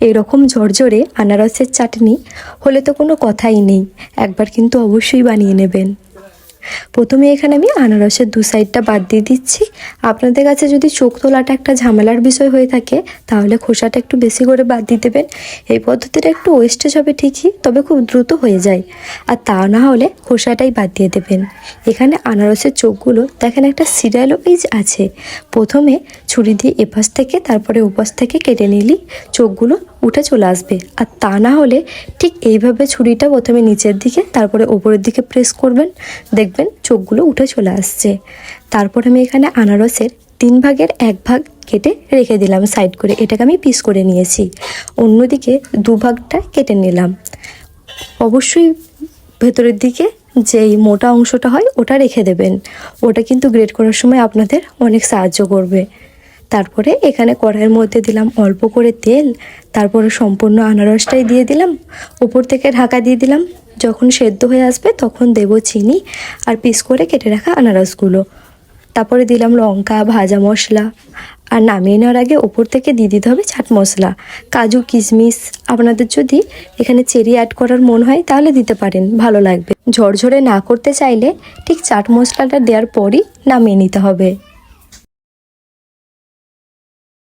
এরকম ঝরঝরে আনারসের চাটনি হলে তো কোনো কথাই নেই। একবার কিন্তু অবশ্যই বানিয়ে নেবেন। প্রথমে এখানে আমি আনারসের দু সাইডটা বাদ দিয়ে দিচ্ছি। আপনাদের কাছে যদি চোখ তোলাটা একটা ঝামেলার বিষয় হয়ে থাকে, তাহলে খোসাটা একটু বেশি করে বাদ দিয়ে দেবেন। এই পদ্ধতিটা একটু ওয়েস্টেজ হবে ঠিকই, তবে খুব দ্রুত হয়ে যায়। আর তা না হলে খোসাটাই বাদ দিয়ে দেবেন। এখানে আনারসের চোখগুলো, দেখেন একটা সিরিয়াল ওয়াইজ আছে। প্রথমে ছুরি দিয়ে এপাশ থেকে, তারপরে ওপাশ থেকে কেটে নিলেই চোখগুলো উঠে চলে আসবে। আর তা না হলে ঠিক এইভাবে ছুরিটা প্রথমে নিচের দিকে, তারপরে ওপরের দিকে প্রেস করবেন। দেখবেন চোখগুলো উঠে চলে আসছে। তারপর আমি এখানে আনারসের তিন ভাগের এক ভাগ কেটে রেখে দিলাম সাইড করে। এটাকে আমি পিস করে নিয়েছি। অন্যদিকে দু ভাগটা কেটে নিলাম। অবশ্যই ভেতরের দিকে যেই মোটা অংশটা হয় ওটা রেখে দেবেন। ওটা কিন্তু গ্রেড করার সময় আপনাদের অনেক সাহায্য করবে। তারপরে এখানে কড়াইয়ের মধ্যে দিলাম অল্প করে তেল, তারপরে সম্পূর্ণ আনারসটাই দিয়ে দিলাম, উপর থেকে ঢাকা দিয়ে দিলাম। যখন সেদ্ধ হয়ে আসবে তখন দেবো চিনি আর পিস করে কেটে রাখা আনারসগুলো। তারপরে দিলাম লঙ্কা, ভাজা মশলা আর নামিয়ে নেওয়ার আগে ওপর থেকে দিয়ে দিতে হবে চাট মশলা। কাজু, কিশমিশ, আপনাদের যদি এখানে চেরি অ্যাড করার মন হয় তাহলে দিতে পারেন, ভালো লাগবে। ঝরঝরে না করতে চাইলে ঠিক চাট মশলাটা দেওয়ার পরই নামিয়ে নিতে হবে।